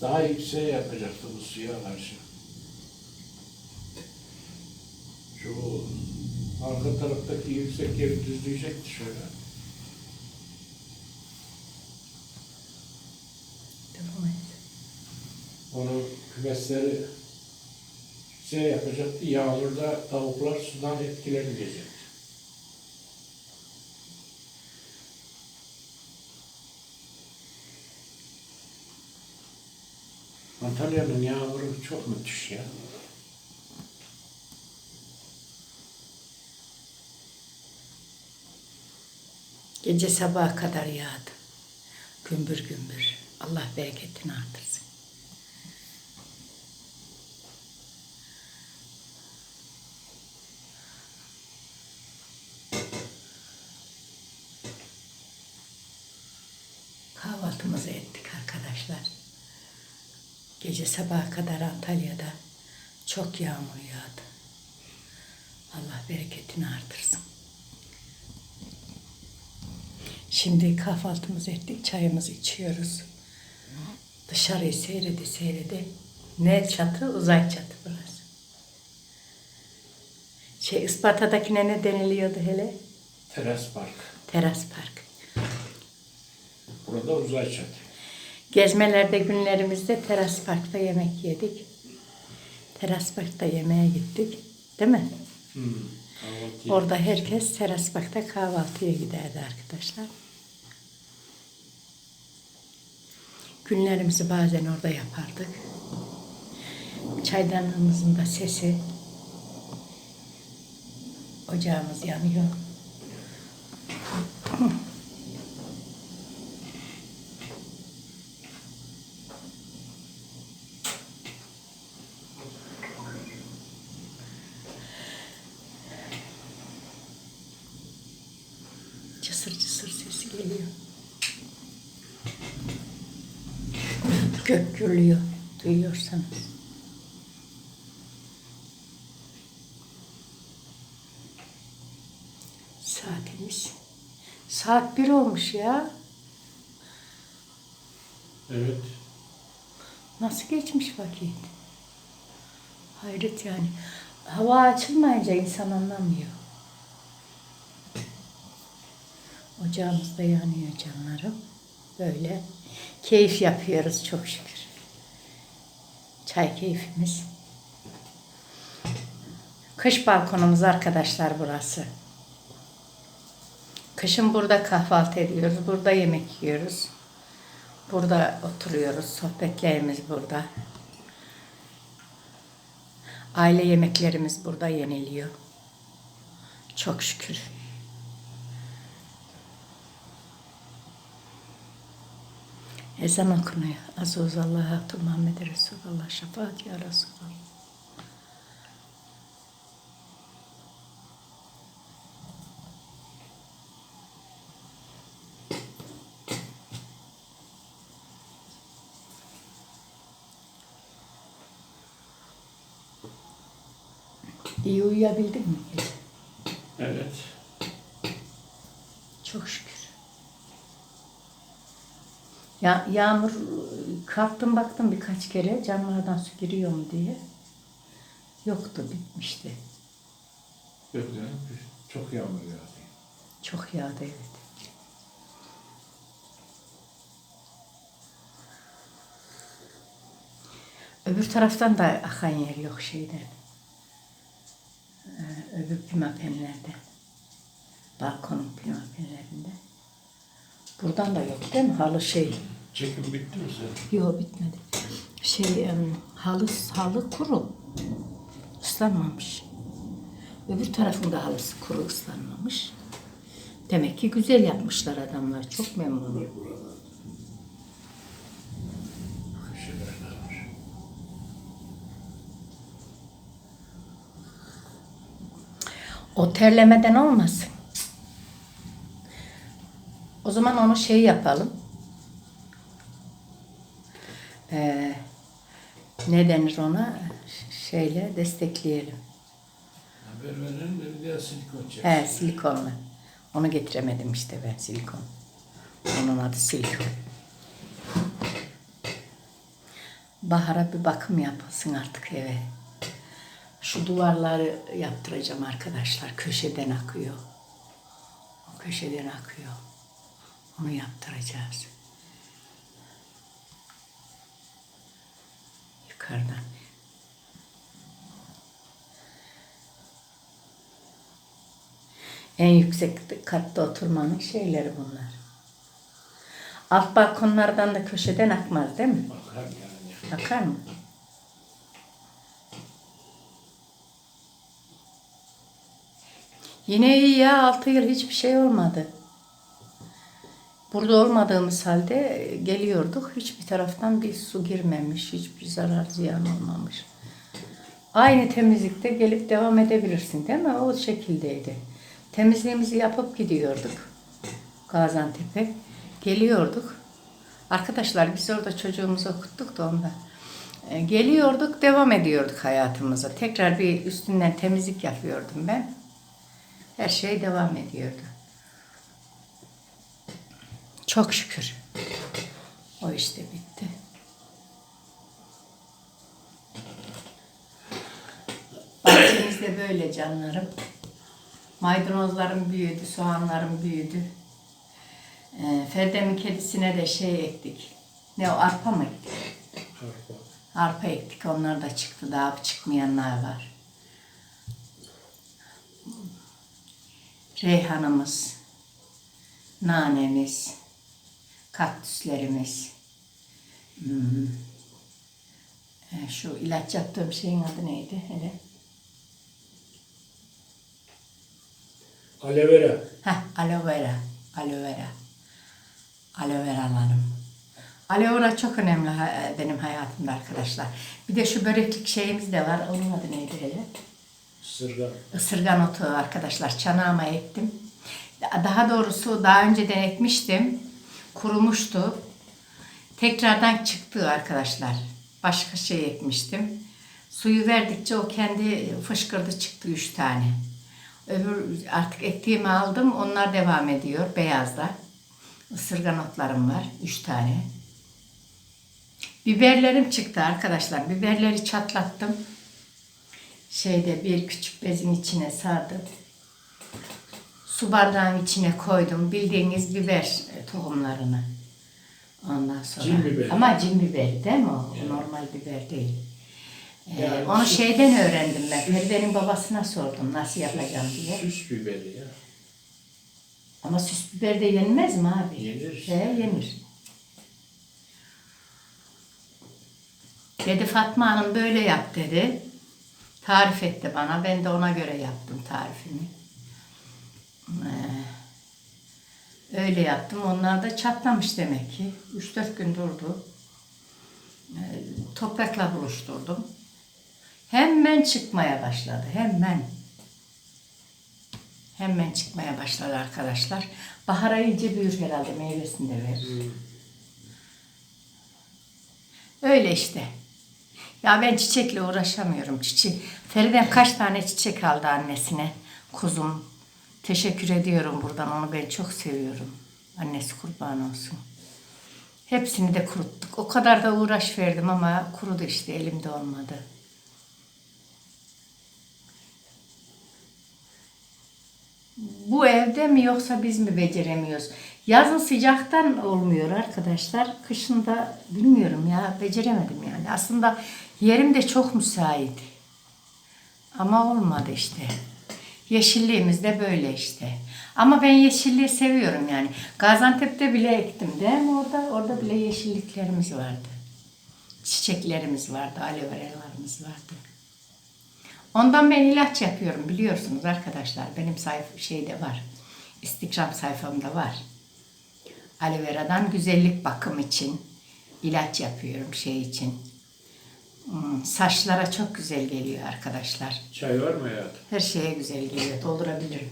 Daha yükseğe yapacaktı bu suya karşı. Şu arka taraftaki yüksek yeri düzleyecekti şöyle. Devam et. Onu kümesleri şey yapacaktı. Yağmurda tavuklar sudan etkilenmeyecek. Antalya'nın yağmuru çok müthiş ya. Gece sabaha kadar yağdı. Gümbür gümbür. Allah bereketini artırsın. Kahvaltımızı ettik arkadaşlar. Gece sabaha kadar Antalya'da çok yağmur yağdı. Allah bereketini artırsın. Şimdi kahvaltımızı ettik, çayımızı içiyoruz. Dışarıyı seyrede seyrede. Ne çatı? Uzay çatı burası. Şey Isparta'dakine ne deniliyordu hele? Teras Park. Teras Park. Burada uzay çatı. Gezmelerde günlerimizde Teras Park'ta yemek yedik. Teras Park'ta yemeğe gittik. Değil mi? Hmm. Kahvaltı Orada herkes Teras Park'ta kahvaltıya giderdi arkadaşlar. Günlerimizi bazen orada yapardık. Çaydanlığımızın da sesi. Ocağımız yanıyor. Cısır cısır sesi geliyor. Gök gürlüyor. Duyuyorsanız. Saatimiz. Saat bir olmuş ya. Evet. Nasıl geçmiş vakit? Hayret yani. Hava açılmayınca insan anlamıyor. Ocağımız da yanıyor canlarım. Böyle keyif yapıyoruz çok şükür. Çay keyfimiz. Kış balkonumuz arkadaşlar burası. Kışın burada kahvaltı ediyoruz, burada yemek yiyoruz. Burada oturuyoruz, sohbetlerimiz burada. Aile yemeklerimiz burada yeniliyor. Çok şükür. Ezan okunuyor. Azuz Allah'a Muhammed Resulullah şefaat ya Resulallah. İyi uyuyabildin mi? Evet. Çok şükür. Ya yağmur kalktım baktım birkaç kere camlardan su giriyor mu diye. Yoktu bitmişti. Yok ya. Çok yağmur yağdı. Çok yağdı evet. Öbür taraftan da akan yer yok şeyden. Ee, öbür pimapenlerde. Balkonun pimapenlerinde. Buradan da yok değil mi? Halı şey. Çekim bitti mi senin? Yok bitmedi. Şey em, halı halı kuru. Islanmamış. Öbür tarafında halısı kuru ıslanmamış. Demek ki güzel yapmışlar adamlar. Çok memnunum. O terlemeden olmasın. Zaman onu şey yapalım. Ee, ne denir ona? Şeyle destekleyelim. Haber verelim de bir daha silikon çeksin. He silikonla. Onu getiremedim işte ben silikon. Onun adı silikon. Bahara bir bakım yapılsın artık eve. Şu duvarları yaptıracağım arkadaşlar. Köşeden akıyor. O köşeden akıyor. Onu yaptıracağız. Yukarıdan. En yüksek katta oturmanın şeyleri bunlar. Alt balkonlardan da köşeden akmaz değil mi? Bakar yani. Akar mı? Yine iyi ya 6 yıl hiçbir şey olmadı. Burada olmadığımız halde geliyorduk. Hiçbir taraftan bir su girmemiş. Hiçbir zarar ziyan olmamış. Aynı temizlikte gelip devam edebilirsin değil mi? O şekildeydi. Temizliğimizi yapıp gidiyorduk. Gaziantep'e. Geliyorduk. Arkadaşlar biz orada çocuğumuzu okuttuk da onda. E, Geliyorduk, devam ediyorduk hayatımıza. Tekrar bir üstünden temizlik yapıyordum ben. Her şey devam ediyordu. Çok şükür. O işte bitti. Bahçemiz de böyle canlarım. Maydanozlarım büyüdü, soğanlarım büyüdü. Ee, Ferdem'in kedisine de şey ektik. Ne o arpa mı ektik? Harika. Arpa ektik. Onlar da çıktı. Daha çıkmayanlar var. Reyhanımız, nanemiz, kaktüslerimiz. Hmm. Ee, Şu ilaç yaptığım şeyin adı neydi? Hele. Aloe vera. Heh, aloe vera. Aloe vera. Aloe veralarım. Aloe vera çok önemli ha- benim hayatımda arkadaşlar. Bir de şu böreklik şeyimiz de var. Onun adı neydi hele? Sırgan. Isırgan otu arkadaşlar. Çanağıma ektim. Daha doğrusu daha önceden ekmiştim. Kurumuştu. Tekrardan çıktı arkadaşlar. Başka şey ekmiştim. Suyu verdikçe o kendi fışkırdı çıktı üç tane. Öbür artık ektiğimi aldım. Onlar devam ediyor beyazlar. Isırgan otlarım var. Üç tane. Biberlerim çıktı arkadaşlar. Biberleri çatlattım. Şeyde bir küçük bezin içine sardım. Su bardağın içine koydum. Bildiğiniz biber e, tohumlarını. Ondan sonra. Cin biberi. Ama cin biberi değil mi o? Normal biber değil. Ee, Yani onu süs- şeyden öğrendim ben. Feride'nin babasına sordum nasıl yapacağım diye. Süs biberi ya. Ama süs biber de yenmez mi abi? Yenir. He, yenir. Dedi Fatma Hanım böyle yap dedi. Tarif etti bana. Ben de ona göre yaptım tarifimi. Ee, öyle yaptım. Onlar da çatlamış demek ki. 3-4 gün durdu. Ee, toprakla buluşturdum. Hemen çıkmaya başladı. Hemen. Hemen çıkmaya başladı arkadaşlar. Bahara iyice büyür herhalde meyvesini de verir. Öyle işte. Ya ben çiçekle uğraşamıyorum. Çiçek. Feriden kaç tane çiçek aldı annesine. Kuzum. Teşekkür ediyorum buradan. Onu ben çok seviyorum. Annesi kurban olsun. Hepsini de kuruttuk. O kadar da uğraş verdim ama kurudu işte elimde olmadı. Bu evde mi yoksa biz mi beceremiyoruz? Yazın sıcaktan olmuyor arkadaşlar. Kışın da bilmiyorum ya beceremedim yani. Aslında yerim de çok müsait. Ama olmadı işte. Yeşilliğimiz de böyle işte. Ama ben yeşilliği seviyorum yani. Gaziantep'te bile ektim değil mi orada? Orada bile yeşilliklerimiz vardı. Çiçeklerimiz vardı, aloe veralarımız vardı. Ondan ben ilaç yapıyorum biliyorsunuz arkadaşlar. Benim sayfa şeyde var. Instagram sayfamda var. Aloe vera'dan güzellik bakım için ilaç yapıyorum şey için. Hmm, Saçlara çok güzel geliyor arkadaşlar. Çay var mı hayatım? Her şeye güzel geliyor. Doldurabilirim.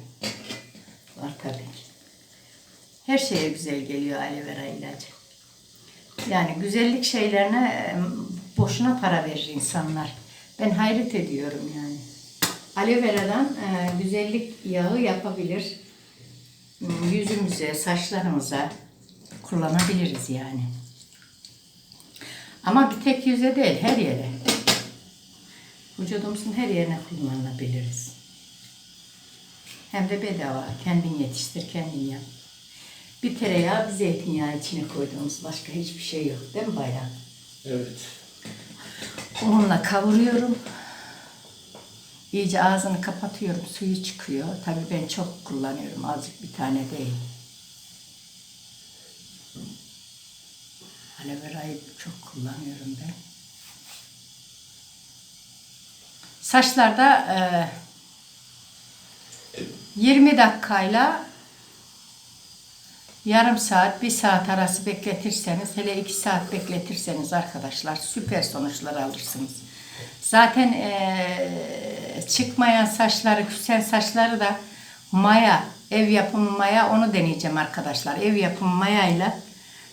Var tabii. Her şeye güzel geliyor aloe vera ilacı. Yani güzellik şeylerine boşuna para verir insanlar. Ben hayret ediyorum yani. Aloe vera'dan e, güzellik yağı yapabilir. Hmm, Yüzümüze, saçlarımıza kullanabiliriz yani. Ama bir tek yüze değil, her yere. Vücudumuzun her yerine kullanabiliriz. Hem de bedava. Kendin yetiştir, kendin yap. Bir tereyağı, bir zeytinyağı içine koyduğumuz başka hiçbir şey yok. Değil mi bayağı? Evet. Unla kavuruyorum. İyice ağzını kapatıyorum. Suyu çıkıyor. Tabii ben çok kullanıyorum. Azıcık bir tane değil. Aloe verayı çok kullanıyorum ben. Saçlarda e, 20 dakikayla yarım saat, bir saat arası bekletirseniz, hele iki saat bekletirseniz arkadaşlar süper sonuçlar alırsınız. Zaten eee, çıkmayan saçları, küsen saçları da maya, ev yapımı maya onu deneyeceğim arkadaşlar. Ev yapımı mayayla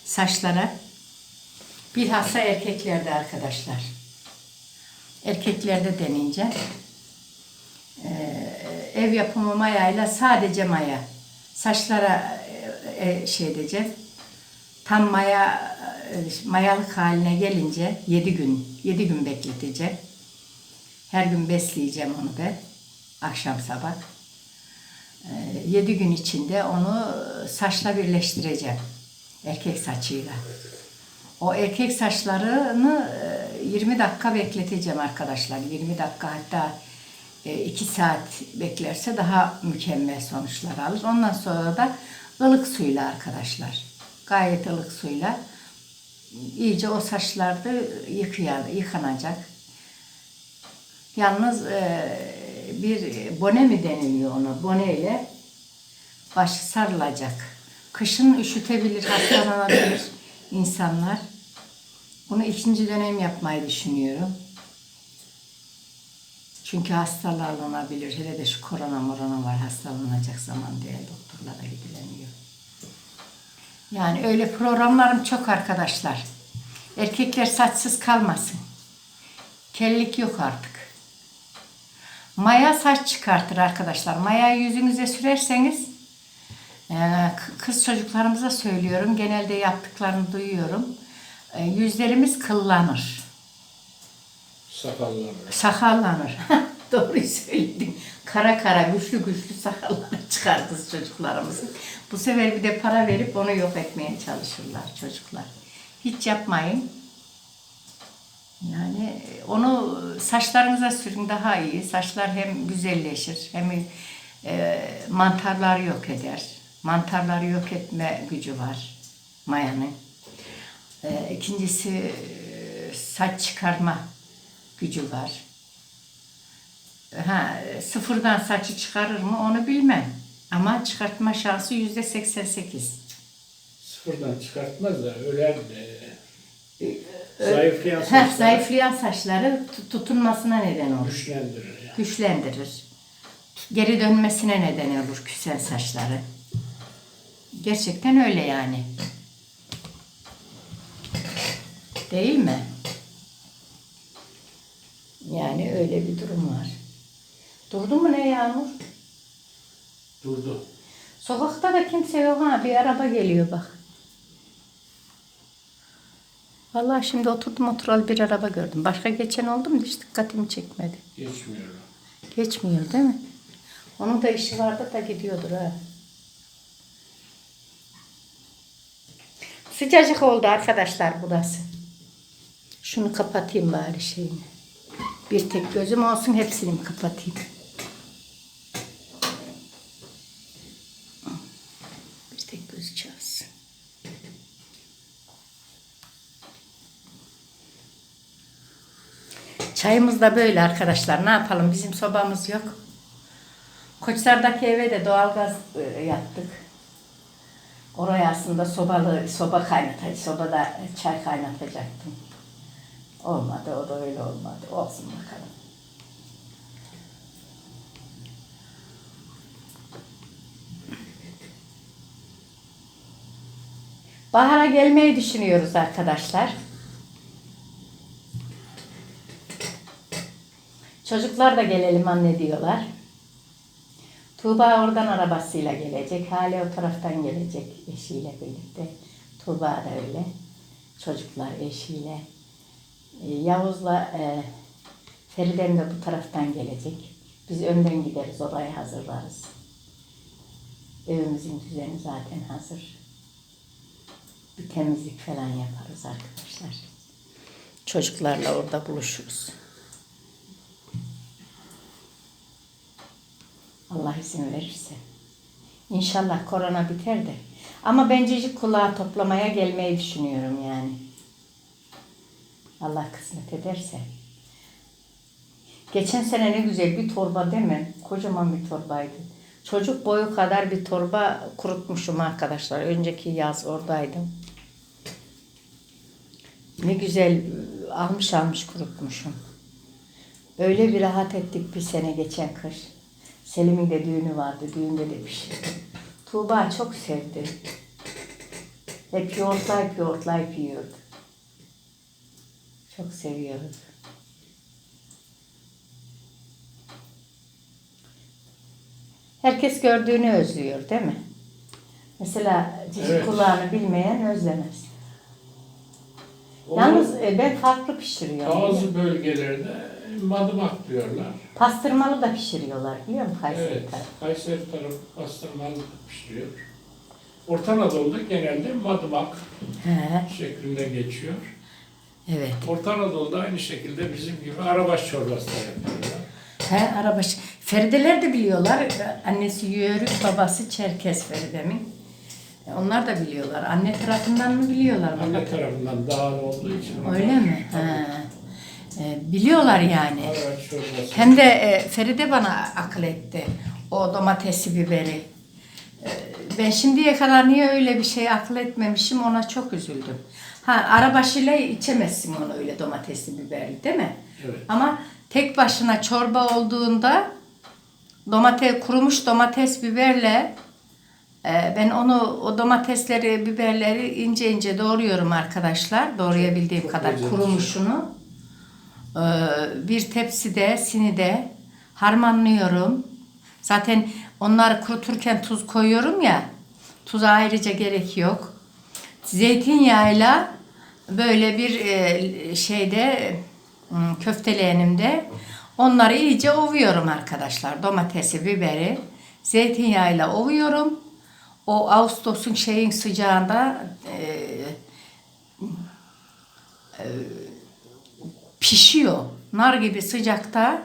saçlara bilhassa erkeklerde arkadaşlar. Erkeklerde deneyeceğim. Eee, ev yapımı mayayla sadece maya. Saçlara e, e, şey edeceğim. Tam maya e, mayalık haline gelince 7 gün 7 gün bekleteceğim. Her gün besleyeceğim onu ben. Akşam sabah. 7 gün içinde onu saçla birleştireceğim. Erkek saçıyla. O erkek saçlarını e, 20 dakika bekleteceğim arkadaşlar. 20 dakika hatta 2 saat beklerse daha mükemmel sonuçlar alır. Ondan sonra da ılık suyla arkadaşlar. Gayet ılık suyla iyice o saçlar da yıkaya, yıkanacak. Yalnız e, bir bone mi deniliyor ona? Boneyle başı sarılacak. Kışın üşütebilir, hastalanabilir insanlar. Bunu ikinci dönem yapmayı düşünüyorum. Çünkü hastalanabilir. Hele de şu korona morona var. Hastalanacak zaman değil. Doktorlara gidilemiyor. Yani öyle programlarım çok arkadaşlar. Erkekler saçsız kalmasın. Kellik yok artık. Maya saç çıkartır arkadaşlar. Mayayı yüzünüze sürerseniz kız çocuklarımıza söylüyorum. Genelde yaptıklarını duyuyorum. E, Yüzlerimiz kıllanır. Sakallar. Sakallanır. Doğruyu söyledin. Kara kara güçlü güçlü sakalları çıkar kız çocuklarımızın. Bu sefer bir de para verip onu yok etmeye çalışırlar çocuklar. Hiç yapmayın. Yani onu saçlarınıza sürün daha iyi. Saçlar hem güzelleşir hem e, mantarları yok eder. Mantarları yok etme gücü var mayanın. E, ikincisi e, saç çıkarma gücü var. Ha, sıfırdan saçı çıkarır mı onu bilmem. Ama çıkartma şansı yüzde 88. Sıfırdan çıkartmaz da öler de. Zayıflayan Heh, saçlar zayıflayan saçları tu- tutunmasına neden olur. güçlendirir. Yani. Güçlendirir. Geri dönmesine neden olur küsen saçları. Gerçekten öyle yani. Değil mi? Yani öyle bir durum var. Durdu mu ne Yağmur? Durdu. Sokakta da kimse yok ha. Bir araba geliyor bak. Vallahi şimdi oturdum oturalı bir araba gördüm. Başka geçen oldu mu hiç dikkatimi çekmedi. Geçmiyor. Geçmiyor değil mi? Onun da işi vardı da gidiyordur ha. Sıcacık oldu arkadaşlar burası. Şunu kapatayım bari şeyini. Bir tek gözüm olsun hepsini kapatayım? Bir tek gözü çalsın. Çayımız da böyle arkadaşlar. Ne yapalım? Bizim sobamız yok. Koçlar'daki eve de doğalgaz e, yaptık. Oraya aslında sobalı soba kaynatacak, sobada çay kaynatacaktım. Olmadı, o da öyle olmadı. Olsun bakalım. Bahara gelmeyi düşünüyoruz arkadaşlar. Çocuklar da gelelim anne diyorlar. Tuğba oradan arabasıyla gelecek. Hale o taraftan gelecek eşiyle birlikte. Tuğba da öyle. Çocuklar eşiyle. E, Yavuz'la e, Feriden de bu taraftan gelecek. Biz önden gideriz, orayı hazırlarız. Evimizin düzeni zaten hazır. Bir temizlik falan yaparız arkadaşlar. Çocuklarla orada buluşuruz. Allah izin verirse. İnşallah korona biter de. Ama ben cicik kulağı toplamaya gelmeyi düşünüyorum yani. Allah kısmet ederse. Geçen sene ne güzel bir torba değil mi? Kocaman bir torbaydı. Çocuk boyu kadar bir torba kurutmuşum arkadaşlar. Önceki yaz oradaydım. Ne güzel almış almış kurutmuşum. Öyle bir rahat ettik bir sene geçen kış. Selim'in de düğünü vardı. Düğünde de pişirdim. Tuğba çok sevdi. Hep yoğurtlayıp yoğurtlayıp yiyordu. Çok seviyordu. Herkes gördüğünü özlüyor değil mi? Mesela cicik Evet. kulağını bilmeyen özlemez. O Yalnız e, ben farklı pişiriyorum. bazı bölgelerde madımak diyorlar. Pastırmalı da pişiriyorlar biliyor musun Kayseri Evet, tarafı? Kayseri tarafı pastırmalı pişiriyor. Orta Anadolu'da genelde madımak He, şeklinde geçiyor. evet. Orta Anadolu'da aynı şekilde bizim gibi arabaş çorbası da yapıyorlar. He, arabaşı. Ferideler de biliyorlar. Annesi Yörük, babası Çerkes Feride'min. E, Onlar da biliyorlar. Anne tarafından mı biliyorlar? Anne tarafından dağlı olduğu için. Öyle mi? He. E, biliyorlar yani. Hem de e, Feride bana akıl etti. O domatesi biberi. E, ben şimdiye kadar niye öyle bir şey akıl etmemişim ona çok üzüldüm. Ha arabaşıyla içemezsin onu öyle domatesli biberli değil mi? Evet. Ama tek başına çorba olduğunda domates kurumuş domates biberle e, ben onu o domatesleri biberleri ince ince doğruyorum arkadaşlar. Doğrayabildiğim Çok kadar güzel. kurumuşunu. E, bir tepside sinide harmanlıyorum. Zaten onları kuruturken tuz koyuyorum ya. Tuza ayrıca gerek yok. Zeytinyağıyla böyle bir e, şeyde m, köfteleğenimde onları iyice ovuyorum arkadaşlar. Domatesi, biberi zeytinyağıyla ovuyorum. O Ağustos'un şeyin sıcağında e, e, pişiyor. Nar gibi sıcakta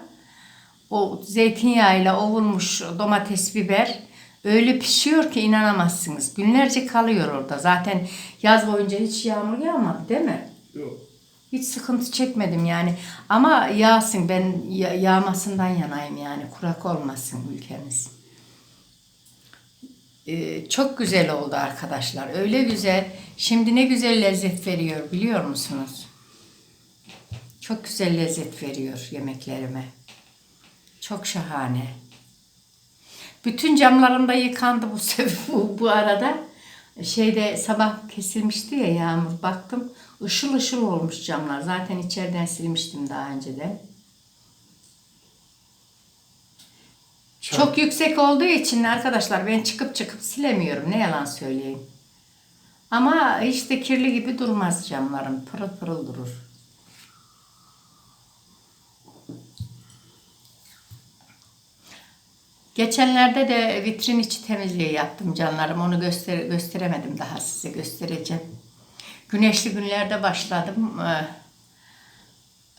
o zeytinyağıyla ovulmuş domates, biber öyle pişiyor ki inanamazsınız. Günlerce kalıyor orada. Zaten yaz boyunca hiç yağmur yağmadı değil mi? Yok. Hiç sıkıntı çekmedim yani. Ama yağsın ben ya- yağmasından yanayım yani. Kurak olmasın ülkemiz. Ee, çok güzel oldu arkadaşlar. Öyle güzel. Şimdi ne güzel lezzet veriyor biliyor musunuz? Çok güzel lezzet veriyor yemeklerime. Çok şahane. Bütün camlarım da yıkandı bu, bu, bu arada. Şeyde sabah kesilmişti ya yağmur. Baktım ışıl ışıl olmuş camlar. Zaten içeriden silmiştim daha önceden. Çam- Çok yüksek olduğu için arkadaşlar ben çıkıp çıkıp silemiyorum. Ne yalan söyleyeyim. Ama hiç de kirli gibi durmaz camlarım. Pırıl pırıl durur. Geçenlerde de vitrin içi temizliği yaptım canlarım. Onu göster gösteremedim daha size göstereceğim. Güneşli günlerde başladım. Ee,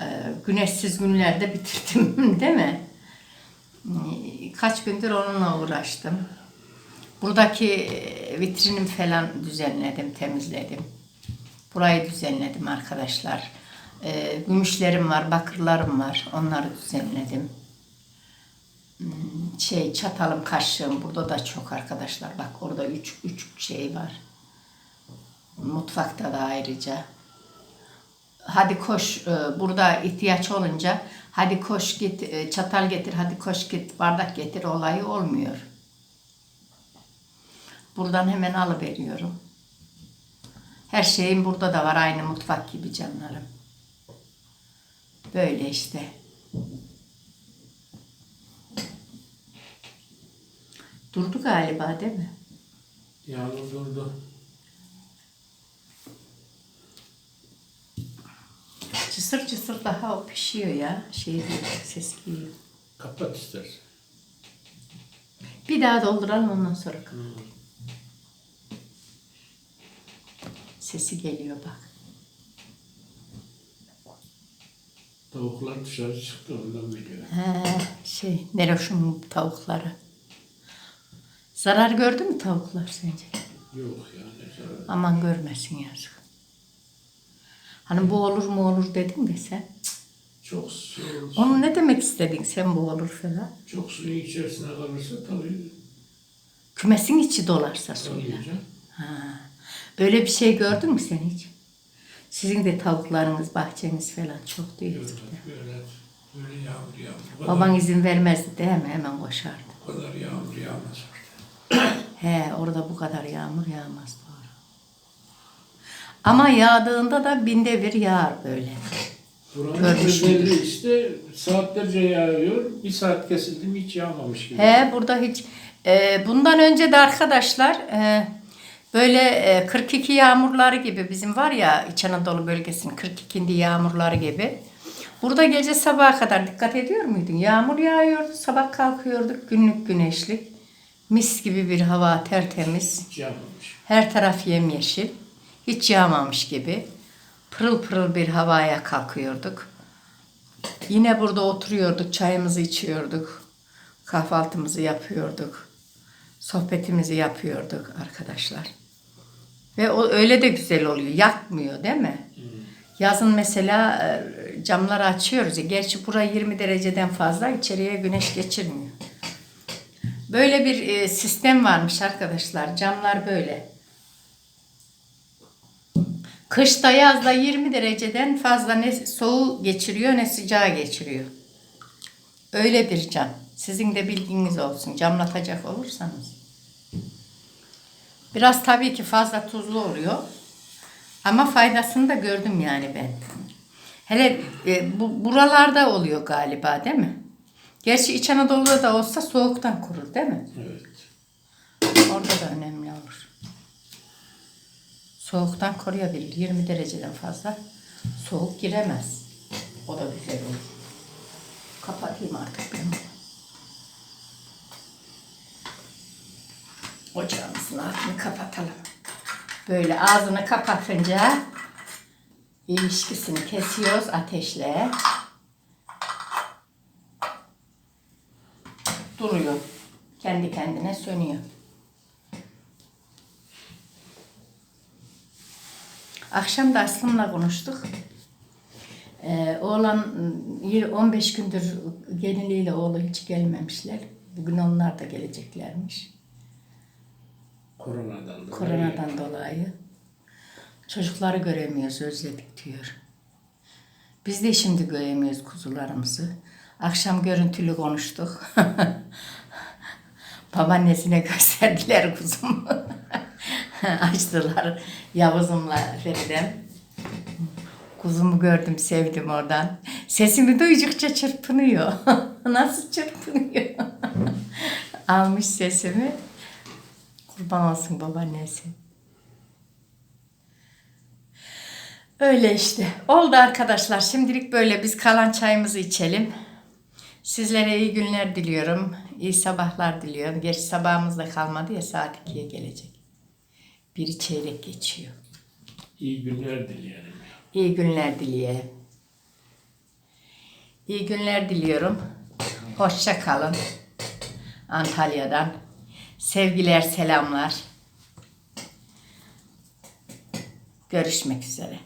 e, güneşsiz günlerde bitirdim değil mi? Kaç gündür onunla uğraştım. Buradaki e, vitrinim falan düzenledim, temizledim. Burayı düzenledim arkadaşlar. Ee, gümüşlerim var, bakırlarım var. Onları düzenledim. Şey çatalım, kaşığım burada da çok arkadaşlar. Bak orada üç, üç şey var. Mutfakta da ayrıca. Hadi koş e, burada ihtiyaç olunca hadi koş git e, çatal getir hadi koş git bardak getir olayı olmuyor. Buradan hemen alıveriyorum. Her şeyim burada da var aynı mutfak gibi canlarım. Böyle işte. Durdu galiba değil mi? Yağmur durdu. Cısır cısır daha o pişiyor ya. Şey ses geliyor. Kapat istersen. Bir daha dolduralım ondan sonra kapat. Sesi geliyor bak. Tavuklar dışarı çıktı ondan biliyor. He, şey, Neroş'un tavukları. Zarar gördü mü tavuklar sence? Yok yani. zarar- Aman görmesin yazık. Hani bu olur mu olur dedin de sen. Çok su, Onu ne demek istedin sen bu olur falan? çok suyun içerisine kalırsa tabii Kümesin içi dolarsa suyla. Ha. Böyle bir şey gördün mü sen hiç? Sizin de tavuklarınız, bahçeniz falan çok değil. Böyle, böyle, böyle yağmur yağmur. Baban izin vermezdi değil mi? Hemen koşardı. bu kadar yağmur yağmaz. He orada bu kadar yağmur yağmaz doğru. Ama yağdığında da binde bir yağar böyle. Buranın özelliği işte saatlerce yağıyor. Bir saat kesildi mi hiç yağmamış gibi. He burada hiç e, bundan önce de arkadaşlar e, böyle e, 42 yağmurları gibi bizim var ya İç Anadolu bölgesinin 42. yağmurları gibi. Burada gece sabaha kadar dikkat ediyor muydun? Yağmur yağıyordu, sabah kalkıyorduk günlük güneşlik. Mis gibi bir hava tertemiz. Hiç yağmamış. Her taraf yemyeşil. Hiç yağmamış gibi. Pırıl pırıl bir havaya kalkıyorduk. Yine burada oturuyorduk, çayımızı içiyorduk. Kahvaltımızı yapıyorduk. Sohbetimizi yapıyorduk arkadaşlar. Ve o öyle de güzel oluyor. Yakmıyor değil mi? Yazın mesela e, camları açıyoruz. Gerçi bura 20 dereceden fazla içeriye güneş geçirmiyor. Böyle bir e, sistem varmış arkadaşlar. Camlar böyle. Kışta yazda 20 dereceden fazla ne soğuğu geçiriyor ne sıcağı geçiriyor. Öyle bir cam. Sizin de bilginiz olsun. Camlatacak olursanız. Biraz tabii ki fazla tuzlu oluyor. Ama faydasını da gördüm yani ben. Hele e, bu, buralarda oluyor galiba değil mi? Gerçi İç Anadolu'da da olsa soğuktan kurur değil mi? Evet. Orada da önemli olur. Soğuktan koruyabilir. 20 dereceden fazla soğuk giremez. O da güzel olur. Kapatayım artık ben. Ocağımızın altını kapatalım. Böyle ağzını kapatınca ilişkisini kesiyoruz ateşle. Duruyor. Kendi kendine sönüyor. Akşam da Aslım'la konuştuk. Ee, oğlan ıı, 15 gündür geliniyle oğlu hiç gelmemişler. Bugün onlar da geleceklermiş. Koronadan dolayı. Koronadan dolayı. Çocukları göremiyoruz, özledik diyor. Biz de şimdi göremiyoruz kuzularımızı. Akşam görüntülü konuştuk. Babaannesine gösterdiler kuzumu. Açtılar Yavuz'umla Feride. Kuzumu gördüm, sevdim oradan. Sesimi duydukça çırpınıyor. Nasıl çırpınıyor? Almış sesimi. Kurban olsun babaannesi. Öyle işte. Oldu arkadaşlar. Şimdilik böyle biz kalan çayımızı içelim. Sizlere iyi günler diliyorum. İyi sabahlar diliyorum. Gerçi sabahımız da kalmadı ya saat 2'ye gelecek. Biri çeyrek geçiyor. İyi günler dileyelim. İyi günler dileyelim. İyi günler diliyorum. Hoşça kalın. Antalya'dan. Sevgiler, selamlar. Görüşmek üzere.